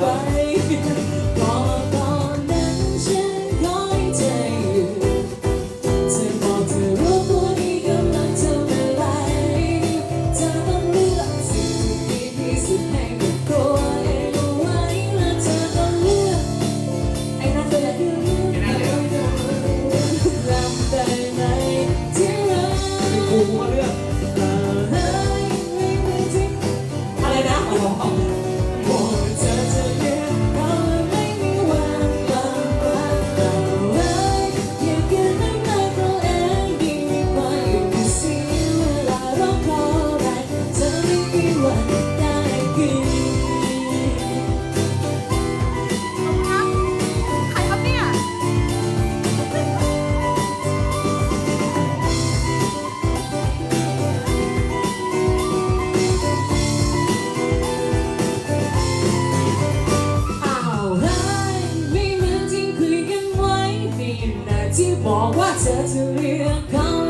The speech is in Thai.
ไปพอตอนนั้นฉันร้อยใจอยู่เธอบอกเธอรู้ตัวดีกำลังทำอะไรเธต้องเลือกสิ่งที่พี่สุดให้กัตัวเองไว้และเธอต้องเลือกไอ้น่นเธอยากเลือกลำได้ไหมที่รัก กูมาเลือก ไม่เหมือนที่คุยกันไว้ปีนาที่บอกว่าเธอจะเลือกเขา